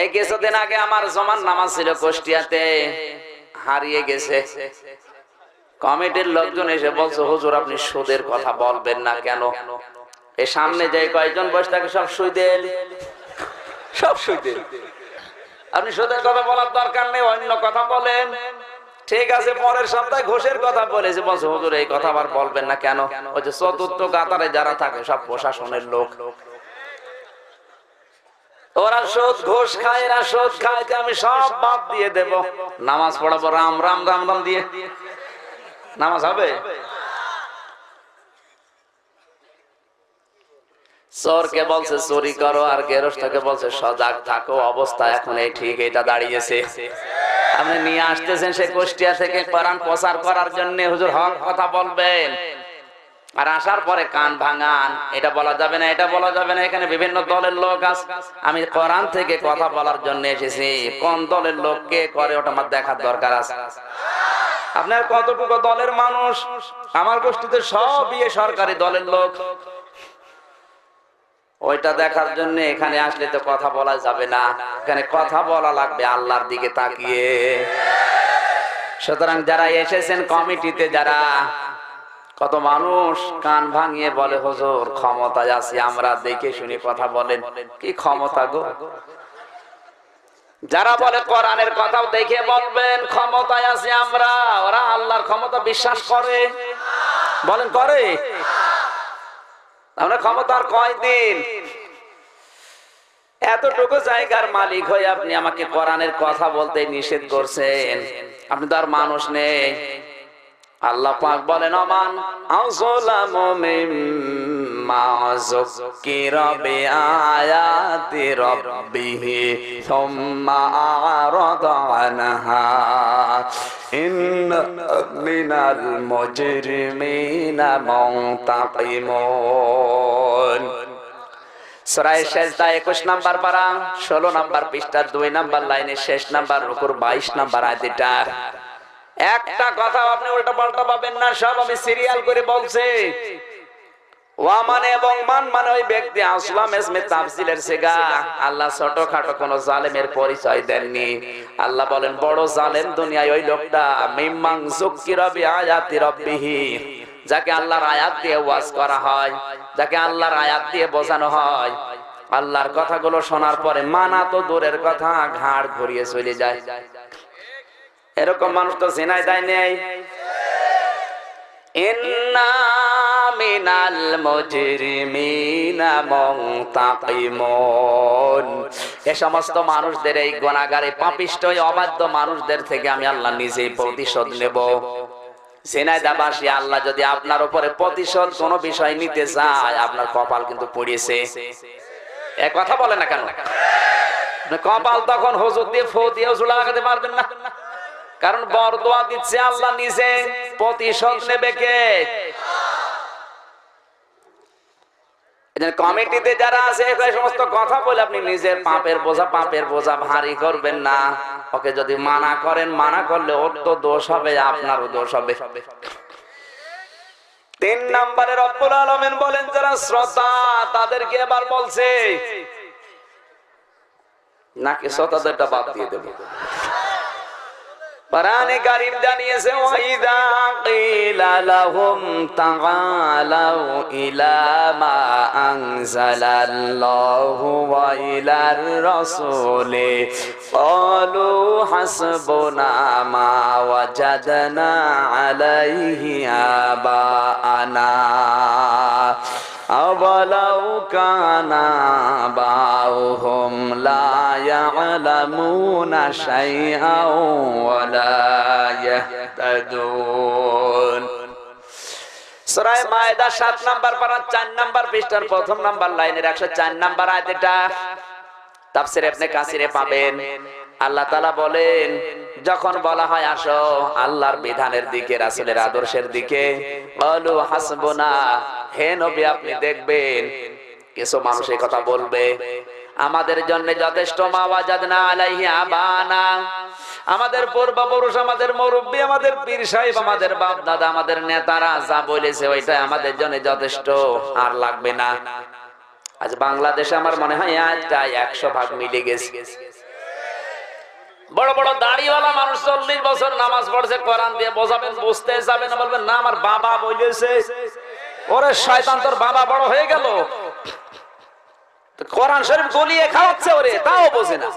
এই কিছুদিন আগে আমার জমান নামাজ ছিল কুষ্টিয়াতে, হারিয়ে গেছে। কমিটির লোকজন এসে বলছে, হুজুর, আপনি সুদের কথা বলবেন না কেন? এই সামনে যে কয়েকজন বসে থাকে সব সুদের। সব সুদের। আপনি সুদের কথা বলার দরকার নেই, অন্য কথা বলেন। ঠিক আছে, পরের সপ্তাহে ঘোষের কথা বলেছে। বলছে, হুজুর, এই কথা আবার বলবেন না কেন? ওই যে চতুর্থ কাতারে যারা থাকে, সব প্রশাসনের লোক। ওরা বলছে, চুরি করো, আর গেরস্তকে বলছে, সজাগ থাকো, অবস্থা এখন এই ঠিক, এটা দাঁড়িয়েছে। আপনি নিয়ে আসতেছেন সে কুষ্টিয়া থেকে কোরআন প্রচার করার জন্য, হুজুর হক কথা বলবেন। আর আসার পরে কান ভাঙান। এটা বলা যাবে না, এটা বলা যাবে না। এখানে বিভিন্ন দলের লোক আছে আমি কোরআন থেকে কথা বলার জন্য এসেছি। কোন দলের লোক কে করে, ওটা আমার দেখার দরকার আছে। আপনার কতটুকু দলের মানুষ? আমার গোষ্ঠীতে সব বিয়ে সরকারি দলের লোক। ওইটা দেখার জন্য এখানে আসলে তো কথা বলা যাবে না। এখানে কথা বলা লাগবে আল্লাহর দিকে তাকিয়ে। সুতরাং যারা এসেছেন কমিটিতে, যারা কত মানুষ কান ভাঙিয়ে বলে, হুজুর, ক্ষমতায় আছি, আমরা দেখে শুনে কথা বলেন। কি ক্ষমতা গো? যারা বলে কোরআনের কথাও দেখে বলবেন, ক্ষমতায় আছি আমরা। ওরা আল্লাহর ক্ষমতা বিশ্বাস করে। বলেন, করে? আমরা ক্ষমতার কয়দিন? এতটুকু জায়গার মালিক হয়ে আপনি আমাকে কোরআনের কথা বলতে নিষেধ করছেন। আপনি তো আর মানুষ নেই। আল্লাহ পাক বলেন, অমান আযলামু মিম্মা যুকিরা বিআয়াতি রাব্বিহি সুম্মা আরাদা আনহা ইন্না মিনাল মুজরিমিনা মুনতাকিমুন। সরাই শেষদা একুশ নাম্বার পারা, ষোলো নাম্বার পৃষ্ঠার দুই নাম্বার লাইনের শেষ নাম্বার, রুকুর বাইশ নাম্বার আদিটা একটা কথা আপনি উল্টা পাল্টা পাবেন না, সব আমি সিরিয়াল করে বলছে। যাকে আল্লাহর আয়াত দিয়ে ওয়াজ করা হয়, যাকে আল্লাহর আয়াত দিয়ে বোঝানো হয়। আল্লাহর কথাগুলো শোনার পরে মানা তো দূরের কথা, ঘাড় ঘুরিয়ে চলে যায়। এরকম মানুষ তো জেনায় দেয় নেই। মিনাল এ সমস্ত মানুষদের এই গুনাহগারে পাপিষ্ট অবাধ্য মানুষদের থেকে আমি আল্লাহ নিজেই প্রতিশোধ নেব। আল্লাহ যদি আপনার উপরে প্রতিশোধ কোন বিষয় নিতে চায়, আপনার কপাল কিন্তু পড়িয়েছে। এ কথা বলে না কেন? কপাল তখন হুজুর দিয়ে ফো দিয়ে ঝুলা লাগাতে পারবেন না। কারণ বরদোয়া দিচ্ছে আল্লাহ নিজে। প্রতিশোধ নেবে কে? কমিটিতে যারা আছে সমস্ত কথা বলে আপনি নিজের পাপের বোঝা পাপের বোঝা ভারী করবেন না। ওকে যদি মানা করেন, মানা করলে ওর তো দোষ হবে, আপনারও দোষ হবে। তিন নম্বরে রব্বুল আলমেন বলেন, যারা শ্রোতা তাদেরকে এবার বলছে, নাকি শ্রোতাদেরটা বাদ দিয়ে দেবো? কোরআনে কারীম জানিয়েছে, ওয়াইদা কিলা লাহুম তাআলাউ ইলা মা আনজালাল্লাহু ওয়া ইলার রাসূলি ক্বালু হাসবুনা মা ওয়াজাদনা আলাইহি আবাআনা। أولو كان آباؤهم لا يعلمون شيئا ولا يهتدون সরাই মায়দা সাত নাম্বার পারা চার নাম্বার পৃষ্ঠার প্রথম নাম্বার লাইনের একশো চার নাম্বার আয়তেটা তাফসির আপনি কাসিরে পাবেন আল্লাহ তালা বলেন, যখন বলা হয়, আসো আল্লাহর বিধানের দিকে, রাসুলের আদর্শের দিকে বলু হাসবনা, হে নবী, আপনি দেখবেন কিছু মানুষ এই কথা বলবে, আমাদের জন্য যথেষ্ট মাওয়াজাদ না আলাইহি আবানা, আমাদের পূর্বপুরুষ, আমাদের মুরব্বী, আমাদের পীর সাহেব, আমাদের বাপ দাদা আমাদের নেতারা যা বলেছে ওইটা আমাদের জন্য যথেষ্ট, আর লাগবে না। আজ বাংলাদেশে আমার মনে হয় আজটা একশো ভাগ মিলে গেছে। বড় বড় দাড়িওয়ালা মানুষ চল্লিশ বছর নামাজ পড়ছে, কোরআন দিয়ে বোঝাবেন, বুঝতে যাবেন, বলবেন, না, আমার বাবা বলেছে। ওরে শয়তান, তোর বাবা বড় হয়ে গেল। কোরআন শরীফ গলিয়ে খাওয়াচ্ছে ওরে, তাও বোঝে না।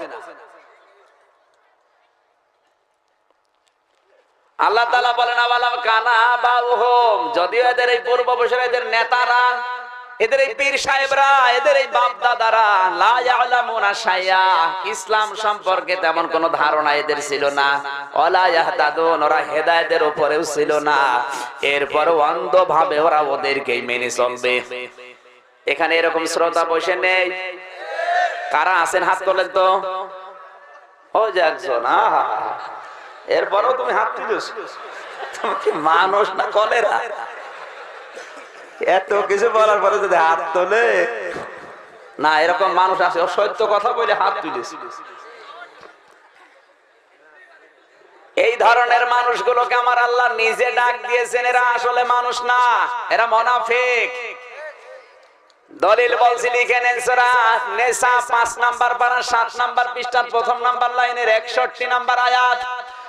আল্লাহ তালা বলেন আবালাম কানা বাউহম যদিও এদের এই পূর্ব বছর এদের নেতারা এদের এই পীর সাহেবরা, এদের এই বাপ দাদারা লা ইয়ালামুনা শাইয়া, ইসলাম সম্পর্কে তেমন কোনো ধারণা এদের ছিল না। ওলা ইয়াহতাদুন, ওরা হেদায়েতের উপরেও ছিল না। এরপরও অন্ধভাবে ওরা ওদেরকেই মেনে চলবে। এখানে এরকম শ্রোতা বসে নেই। কারা আছেন হাত তোলেন তো? ও যে একজন, আহা এরপরও তুমি হাত তুলিস তুমি কি মানুষ না কলেরা? এত কিছু বলার পরে যদি হাত তোলে। না, এরকম মানুষ আছে, ও সত্য কথা বলে হাত তুলিস এই ধরনের মানুষগুলোকে আমার আল্লাহ নিজে ডাক দিয়েছেন, এরা আসলে মানুষ না, এরা মোনাফিক। দলিল বলছি, লিখে নেন নেসা 5 নাম্বার 7 নাম্বার পৃষ্ঠার প্রথম নাম্বার লাইনের 61 নাম্বার আয়াত।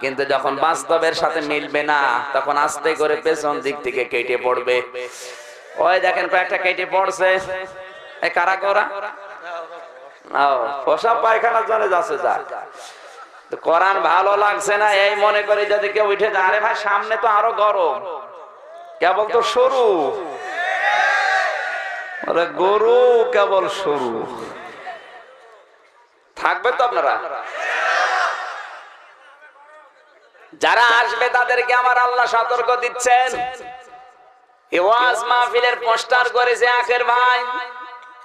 কিন্তু যখন বাস্তবের সাথে মিলবে না, তখন আস্তে করে পেছন দিক থেকে কেটে পড়বে। ওই দেখেন কয়েকটা কেটে পড়ছে। এ কারা করা? এই মনে করে যদি কেউ উঠে ভাই, সামনে তো আরও গরম। কেবল তো সরু। গরু কেবল সরু। থাকবে তো আপনারা? যারা আসবে তাদেরকে আমার আল্লাহ সতর্ক দিচ্ছেন। ওয়াজ মাহফিলের পোস্টার করেছে আখের ভাই,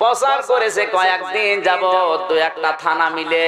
প্রচার করেছে কয়েকদিন যাব দু একটা থানা মিলে।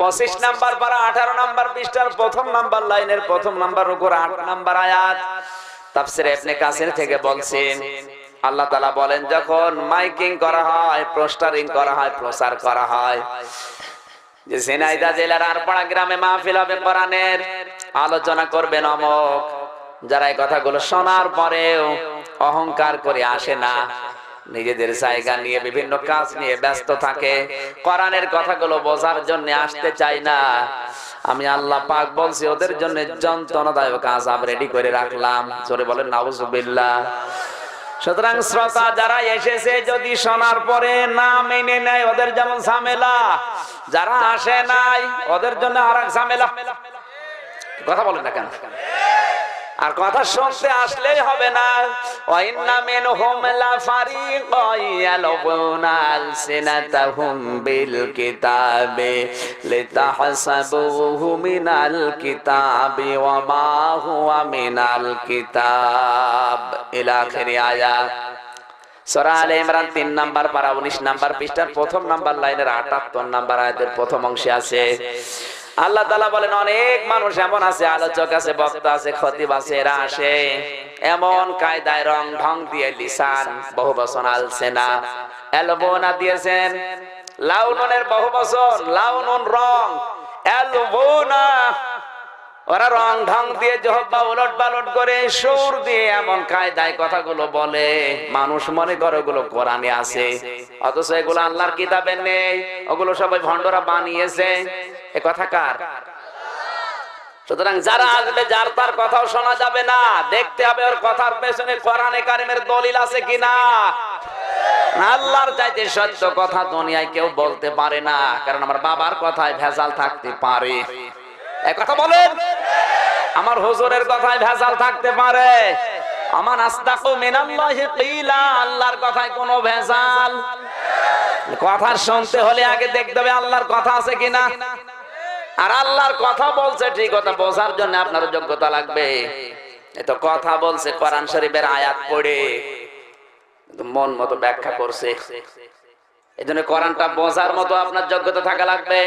পঁচিশ নাম্বার পারা, আঠারো নাম্বার পৃষ্ঠার প্রথম নাম্বার লাইনের প্রথম নাম্বার উপর আট নাম্বার আয়াত। থেকে বলছেন, আল্লাহ বলেন, যখন মাইকিং করা হয়, পোস্টারিং করা হয়, প্রচার করা হয় জেলার আরপাড়া গ্রামে মাহফিল হবে আলোচনা করবেন অমক, যারা এই কথাগুলো শোনার পরেও অহংকার করে আসে না। নিজেদের জায়গা নিয়ে বিভিন্ন কাজ নিয়ে ব্যস্ত থাকে। কোরআনের কথাগুলো বোঝার জন্য আসতে চাই না। আমি আল্লাহ পাক বলছি, ওদের জন্য যন্ত্রণাদায়ক আজাব রেডি করে রাখলাম। জোরে বলেন, নাউজুবিল্লাহ। সুতরাং শ্রোতা যারা এসেছে, যদি শোনার পরে না মেনে নেয়, ওদের যেমন ঝামেলা। যারা আসে নাই, ওদের জন্য আর এক ঝামেলা। কথা বলেন না কেন? আর কথা শুনতে আসলেই হবে না। ওয়াইন্না মিনহুম লাফারিকান ইয়ালবুনা আলসিনাতাহুম বিল কিতাবে লিতাহসাবুহু মিনাল কিতাবি ওয়া মা মিনাল কিতাব। ইলা আখিরি আয়াত সূরা আলে ইমরান 3 নাম্বার পারা 19 নাম্বার পৃষ্ঠার প্রথম নাম্বার লাইনের 78 নাম্বার আয়াতের প্রথম অংশে আছে। আল্লাহ তালা বলেন, অনেক মানুষ এমন আছে, আলোচক আছে, বক্তা আছে, খতিব আছে, এরা আসে। এমন কায়দায় রং ঢং দিয়ে লিসান বহু বছর আলসে না। এলবোনা দিয়েছেন লাউনের বহু বছর, লাউনুন রং এলবোনা ওরা রং ঢং দিয়ে জহব্বা উলট পালট করে সুর দিয়ে এমন কায়দায় কথাগুলো বলে। মানুষ মনে করে ওগুলো কোরআনে আছে। অথচ এগুলো আল্লাহর কিতাবে নেই। ওগুলো সবাই ভণ্ডরা বানিয়েছে। এ কথা কার? সুতরাং যারা আসবে, যার তার কথাও শোনা যাবে না। দেখতে হবে ওর কথার পেছনে কোরআনে কারিমের দলিল আছে কিনা। আল্লাহর চাইতে সত্য কথা দুনিয়ায় কেউ বলতে পারে না। কারণ আমার বাবার কথায় ভেজাল থাকতে পারে। কথা বলেন। আমার হুজুরের কথায় ভেজাল থাকতে পারে। আমার আস্তাকু মিনাল্লাহি কিলা, আল্লাহর কথায় কোনো ভেজাল। কথা শুনতে হলে আগে দেখতে হবে আল্লাহর কথা আছে কিনা। আর আল্লাহর কথা বলছে ঠিক কথা, বোঝার জন্য আপনার যোগ্যতা লাগবে। এ তো কথা বলছে, কোরআন শরীফের আয়াত পড়ে। মন মতো ব্যাখ্যা করছে। এই জন্য কোরআনটা বোঝার মতো আপনার যোগ্যতা থাকা লাগবে।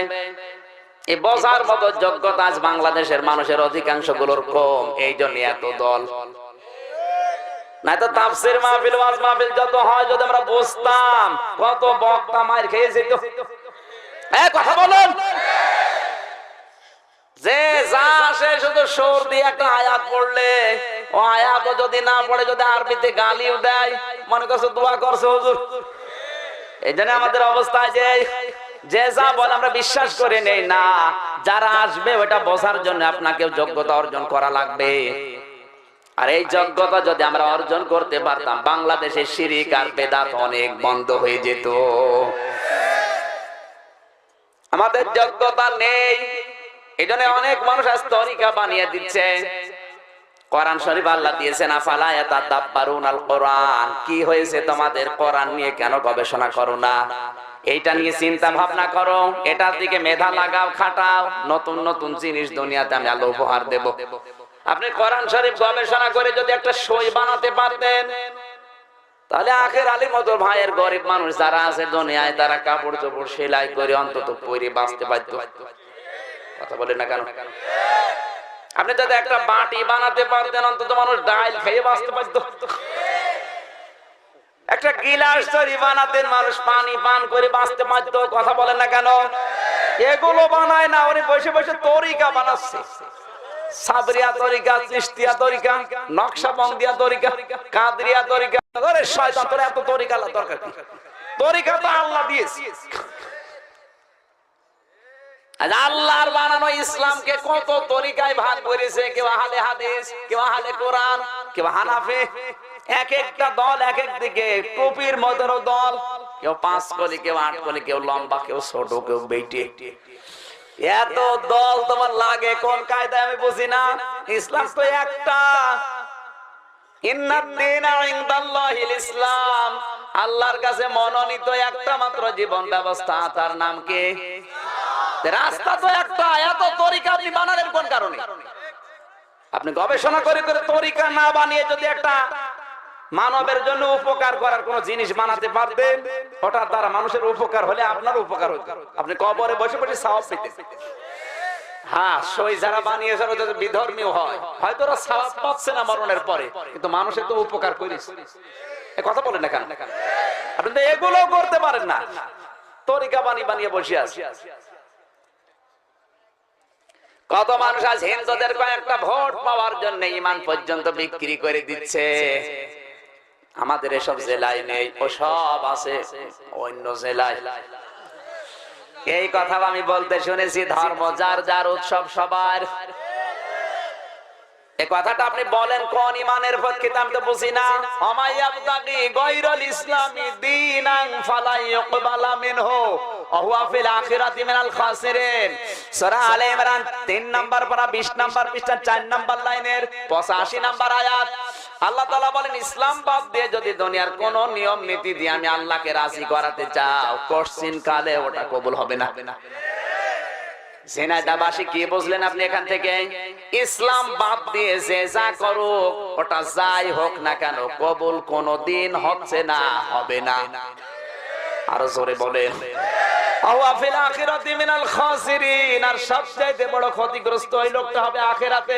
এই বোঝার মতো যোগ্যতা আজ বাংলাদেশের মানুষের অধিকাংশগুলোর কম। এই জন্য এত দল। যদি না পড়ে, যদি আরবিতে গালিও দেয়, মনে করছ দোয়া করছ হুজুর? এই জন্য আমাদের অবস্থা যে যে যা বলে আমরা বিশ্বাস করে নেই না। যারা আসবে ওটা বোঝার জন্য আপনাকে যোগ্যতা অর্জন করা লাগবে। আর এই যোগ্যতা যদি আমরা অর্জন করতে পারতাম, বাংলাদেশের শিরিক আর বেদাত অনেক বন্ধ হয়ে যেত। আমাদের যোগ্যতা নেই। এই জন্য অনেক মানুষ আজ তরিকা বানিয়ে দিচ্ছে। কোরআন শরীফ আল্লাহ দিয়েছেন, আফালা ইয়াতাদাব্বারুন আল কোরআন। কি হয়েছে তোমাদের কোরআন নিয়ে কেন গবেষণা করো না? এইটা নিয়ে চিন্তা ভাবনা করো। এটার দিকে মেধা লাগাও, খাটাও। নতুন নতুন জিনিস দুনিয়াতে আমি আলো উপহার দেব। আপনি কোরআন শরীফ গবেষণা করে যদি একটা সই বানাতে পারতেন, তাহলে আখের আলী মতো ভাইয়ের গরিব মানুষ যারা আছে দুনিয়ায়, তারা কাপড় চোপড় সেলাই করে অন্তত পরে বাঁচতে পারতো। কথা বলে না কেন? আপনি যদি একটা বাটি বানাতে পারতেন, অন্তত মানুষ ডাইল খেয়ে বাঁচতে পারত। একটা গিলাস তৈরি বানাতেন মানুষ পানি পান করে বাঁচতে পারত কথা বলেন না কেন? এগুলো বানায় না, উনি বসে বসে তরিকা বানাচ্ছে। আল্লাহর বানানো ইসলামকে কত তরিকায় ভাগ করেছে, কেউ আহলে হাদিস, কেউ আহলে কোরআন, কেউ হানাফি। এক একটা দল এক এক দিকে টুপির মধ্যেও দল। কেউ পাঁচ কলি, কেউ আট কলি, কেউ লম্বা, কেউ ছোট, কেউ বেটে। এত দল তোমার লাগে, কোন কায়দায় আমি বুঝি না। ইসলাম তো একটা। ইসলাম। আল্লাহর কাছে মনোনীত একটা মাত্র জীবন ব্যবস্থা, তার নাম কি? রাস্তা তো একটা, এত তরিকা আপনি বানালেন কোন কারণে? আপনি গবেষণা করে করে তরিকা না বানিয়ে যদি একটা মানবের জন্য উপকার করার কোন জিনিস বানাতে পারবেন ওটার দ্বারা মানুষের উপকার হলে আপনার উপকার হতো আপনি কবরে বসে বসে সাহস পেতে হ্যাঁ এগুলো করতে পারেন না। তরিকা বানিয়ে বানিয়ে বসে কত মানুষ আজ হিন্দুদের কয়েকটা ভোট পাওয়ার জন্য ইমান পর্যন্ত বিক্রি করে দিচ্ছে। আমাদের এসব জেলায় নেই, ও সব আছে, অন্য জেলায়। এই কথা আমি বলতে শুনেছি, ধর্ম যার যার উৎসব সবার। কথাটা আপনি বলেন কোন ইমানের আমি তো বুঝি না। মিনহু ফিল আখিরাতি মিনাল খাসিরিন। সূরা আলে ইমরান 3 নাম্বার পারা 20 নাম্বার পৃষ্ঠা 4 নাম্বার লাইনের 85 নাম্বার আয়াত। আল্লাহ তাআলা বলেন, ইসলাম বাদ দিয়ে যদি দুনিয়ার কোন নিয়ম, নীতি দিয়ে আমি আল্লাহকে রাজি করাতে চাও কোশ্চিন কালে ওটা কবুল হবে না। আপনি এখান থেকে? ইসলাম দিয়ে যে যা করো ওটা যাই হোক না কেন, কবুল কোনদিন হচ্ছে না, হবে না। আরও জোরে বলেন আর সবচেয়ে বড় ক্ষতিগ্রস্ত ওই লোকটা হবে আখিরাতে।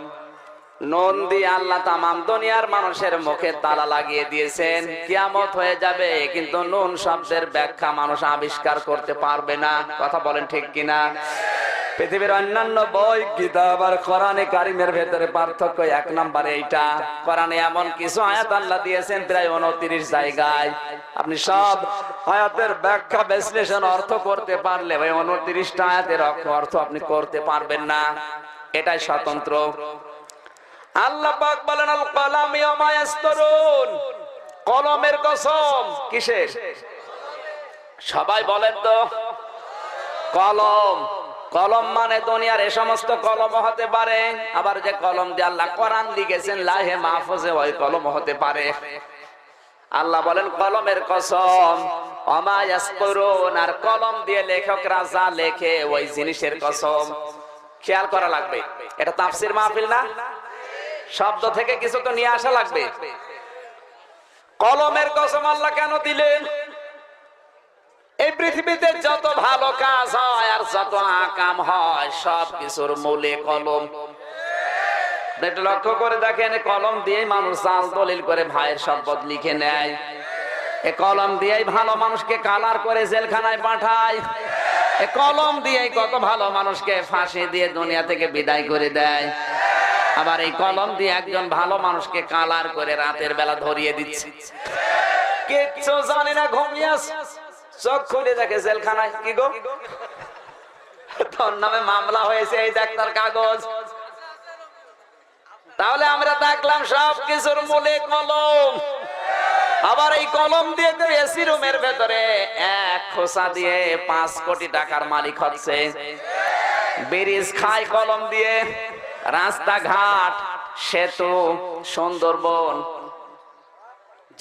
নুন দিয়ে আল্লাহ তামাম দুনিয়ার মানুষের মুখে তালা লাগিয়ে দিয়েছেন। কিয়ামত হয়ে যাবে, কিন্তু নুন শব্দের ব্যাখ্যা মানুষ আবিষ্কার করতে পারবে না। কথা বলেন ঠিক কিনা? পৃথিবীর অন্যান্য বই, কিতাব আর কোরআনে কারিমের ভেতরে পার্থক্য এক নম্বরে এইটা। কোরআনে এমন কিছু আয়াত আল্লাহ দিয়েছেন প্রায় উনত্রিশ জায়গায়। আপনি সব আয়াতের ব্যাখ্যা, বিশ্লেষণ, অর্থ করতে পারলে ওই উনত্রিশটা আয়াতের অর্থ আপনি করতে পারবেন না। এটাই স্বতন্ত্র। আল্লাহ পাক বলেন, আল কলাম ইয়ামা ইয়াসতারুন। কলমের কসম, কিসের? সবাই বলেন তো। কলম। কলম মানে দুনিয়ার এ সমস্ত কলম হতে পারে, আবার যে কলম দিয়ে আল্লাহ কোরআন লিখেছেন, লাহে মাহফুজে ওই কলম হতে পারে। আল্লাহ বলেন, কলমের কসম আর কলম দিয়ে লেখকরা যা লেখে, ওই জিনিসের কসম। খেয়াল করা লাগবে। এটা তাফসির মাহফিল না? শব্দ থেকে কিছু তো নিয়ে আসা লাগবে। কলমের কসম আল্লাহ কেন দিলেন? এই পৃথিবীতে যত ভালো কাজ হয় আর যত আকাম হয়, সব কিছুর মূলে কলম। লক্ষ্য করে দেখেন কলম দিয়ে মানুষ চাল দলিল করে ভাইয়ের সম্পদ লিখে নেয়। এ কলম দিয়েই ভালো মানুষকে কালার করে জেলখানায় পাঠায়। এ কলম দিয়েই কত ভালো মানুষকে ফাঁসি দিয়ে দুনিয়া থেকে বিদায় করে দেয়। আবার এই কলম দিয়ে একজন ভালো মানুষকে কালার করে রাতের বেলা ধরিয়ে দিচ্ছে। কিচ্ছু জানি না, ঘুমিয়ে আছে। চোখ খুলে দেখে জেলখানায়। কি গো? তোর নামে মামলা হয়েছে এই কাগজ। তাহলে আমরা দেখলাম সব কিছুর মূলে কলম। আবার এই কলম দিয়ে তো এসি রুমের ভেতরে এক খোসা দিয়ে পাঁচ কোটি টাকার মালিক হচ্ছে। ব্রিজ খায় কলম দিয়ে। রাস্তাঘাট, সেতু, সুন্দরবন,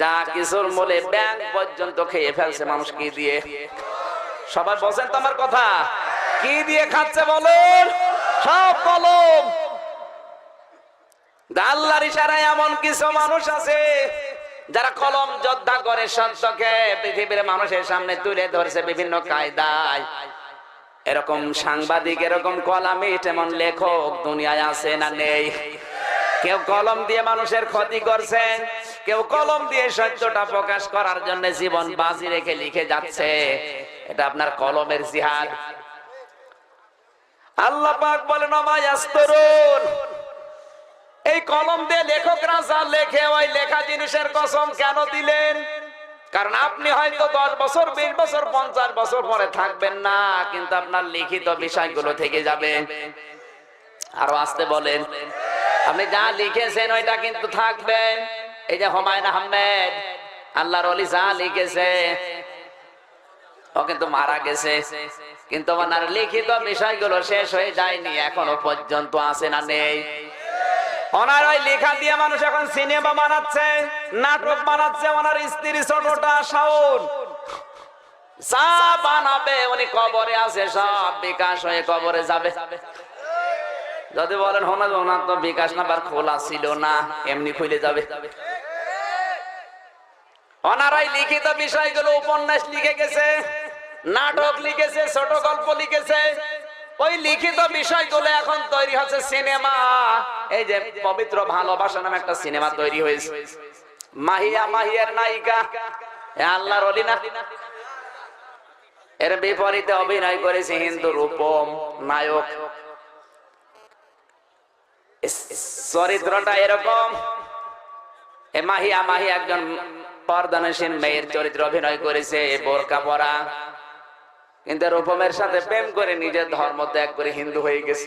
যা কিছুর মূলে ব্যাংক পর্যন্ত খেয়ে ফেলছে মানুষ কি দিয়ে? সবাই বসেন তো আমার কথা। কি দিয়ে খাচ্ছে বলেন? সব কলম। আল্লাহর ইশারায় এমন কিছু মানুষ আছে, যারা কলম যোদ্ধা করে সত্যকে পৃথিবীর মানুষের সামনে তুলে ধরছে বিভিন্ন কায়দায়। এরকম সাংবাদিক, এরকম কলামিট এমন লেখক দুনিয়ায় আছে না নেই। কেউ কলম দিয়ে মানুষের ক্ষতি করছে, কেউ কলম দিয়ে সত্যটা প্রকাশ করার জন্য জীবন বাজি রেখে লিখে যাচ্ছে। এটা আপনার কলমের জিহাদ। আল্লাহ পাক বলেন আমায়াস্তরুন এই কলম দিয়ে লেখকরা যা লেখে, ওই লেখা জিনিসের কসম কেন দিলেন? কারণ আপনি হয়তো দশ বছর, বিশ বছর, পঞ্চাশ বছর পরে থাকবেন না, কিন্তু আপনার লিখিত বিষয়গুলো থেকে যাবে। আরও আসতে বলেন। আপনি যা লিখেছেন, ওইটা কিন্তু থাকবে। এই যে হুমায়ুন আহমেদ, আল্লাহর অলি যা লিখেছে, ও কিন্তু মারা গেছে। কিন্তু ওনার লিখিত বিষয়গুলো শেষ হয়ে যায়নি, এখনও পর্যন্ত আসে না নেই। ওনার ওই লেখা দিয়ে মানুষ এখন সিনেমা বানাচ্ছে, নাটক বানাচ্ছে, ওনার স্ত্রী ছোটটা বানাবে, উনি কবরে আছে, সব বিকাশ হয়ে কবরে যাবে। যদি বলেন, হোনা, ওনার তো বিকাশ নাম্বার খোলা ছিল না, এমনি খুলে যাবে। ওনারাই লিখিত বিষয়গুলো উপন্যাস লিখে গেছে, নাটক লিখেছে, ছোট গল্প লিখেছে। ওই লিখিত বিষয়গুলো এখন তৈরি হচ্ছে সিনেমা। এই যে পবিত্র ভালোবাসা নামে একটা সিনেমা তৈরি হয়েছে। মাহিয়া মাহিয়ার নায়িকা। আল্লাহর অলি না? এর বিপরীতে অভিনয় করেছে হিন্দু রূপম নায়ক। চরিত্রটা এরকম। মাহিয়া মাহি একজন পর্দানসীন মেয়ের চরিত্র অভিনয় করেছে, বোরকা পরা। কিন্তু রূপমের সাথে প্রেম করে নিজের ধর্ম ত্যাগ করে হিন্দু হয়ে গেছে।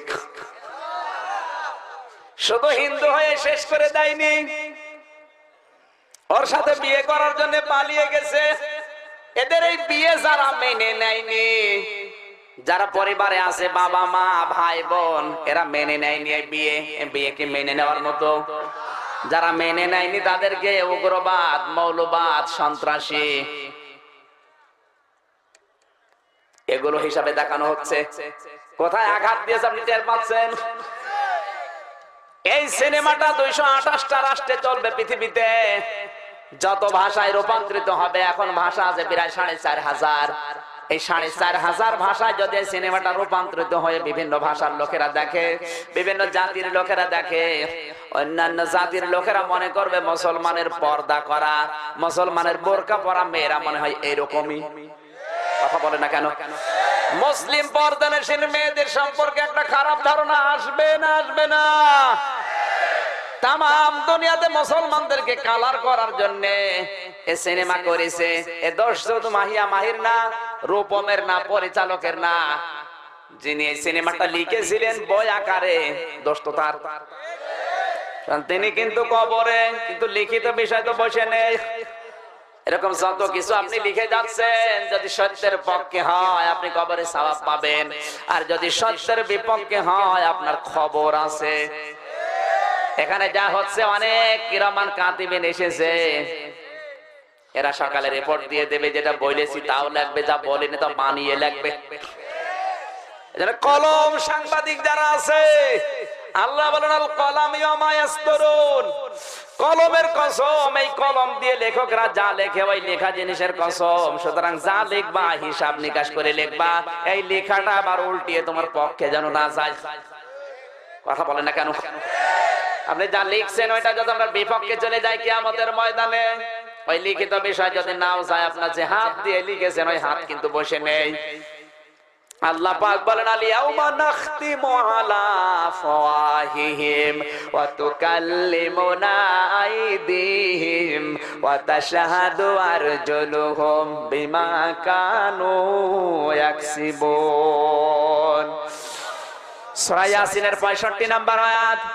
শুধু হিন্দু হয়ে শেষ করে দেয়নি। ওর সাথে বিয়ে করার জন্য পালিয়ে গেছে। এদের এই বিয়ে যারা মেনে নেয়নি, যারা পরিবারে আছে বাবা, মা, ভাই, বোন, এরা মেনে নেয়নি এই বিয়ে। এই বিয়েকে মেনে নেওয়ার মতো? যারা মেনে নেয়নি তাদেরকে উগ্রবাদ, মৌলবাদ, সন্ত্রাসী এগুলো হিসাবে দেখানো হচ্ছে। কোথায় আঘাত দিয়েছে আপনি টের পাচ্ছেন? এই সিনেমাটা দুইশো আঠাশটা রাষ্ট্রে চলবে পৃথিবীতে। যত ভাষায় রূপান্তরিত হবে, এখন ভাষা আছে প্রায় সাড়ে চার হাজার। এই সাড়ে চার হাজার ভাষায় যদি এই সিনেমাটা রূপান্তরিত হয়ে বিভিন্ন ভাষার লোকেরা দেখে, বিভিন্ন জাতির লোকেরা দেখে, অন্যান্য জাতির লোকেরা মনে করবে মুসলমানের পর্দা করা, মুসলমানের বোরকা পরা মেয়েরা মনে হয় এরকমই কথা বলে না কেন? মুসলিম পর্দানসীন মেয়েদের সম্পর্কে একটা খারাপ ধারণা আসবে না আসবে না? তাম দুনিয়াতে মুসলমানদেরকে কালার করার জন্য সিনেমা করেছে। এ দোষ শুধু মাহিয়া মাহির না, রূপমের না, পরিচালকের না। যিনি এই সিনেমাটা লিখেছিলেন বই আকারে তার। তিনি কিন্তু কবরে, কিন্তু লিখিত বিষয় তো বসে নেই। এরকম যত কিছু আপনি লিখে যাচ্ছেন, যদি সত্যের পক্ষে হয়, আপনি কবরে সওয়াব পাবেন। আর যদি সত্যের বিপক্ষে হয়, আপনার খবর আছে। এখানে যা হচ্ছে, অনেক কিরমান কাতিবেন এসেছে। এরা সকালে রিপোর্ট দিয়ে দেবে, যেটা বলেছি তাও লাগবে, যা বলেনি তা বানিয়ে লাগবে। কলম সাংবাদিক যারা আছে আল্লাহ বলেন, আল কলাম ইয়ামায়াস্তরুন কলমের কসম, এই কলম দিয়ে লেখকরা যা লেখে ওই লেখা জিনিসের কসম। সুতরাং যা লিখবা, হিসাব নিকাশ করে লিখবা। এই লেখাটা আবার উল্টিয়ে তোমার পক্ষে যেন না যায়। কথা বলেন না কেন? আপনি যা লিখছেন, ওইটা যদি আমরা বিপক্ষে চলে যায় কিয়ামতের ময়দানে, ওই লিখিত বিষয় যদি নাও যায়, আপনার যে হাত দিয়ে লিখেছেন, ওই হাত কিন্তু বসে নেই। আল্লাহ পাক বলেন আল ইয়াউমা নাখতিমু আলা ফাওয়াহিহিম ওয়া আইদিহিম ওয়া আরজুলুহুম বিমা কানু ইয়াকসিবুন। সূরা ইয়াসিনের 65 নম্বর আয়াত।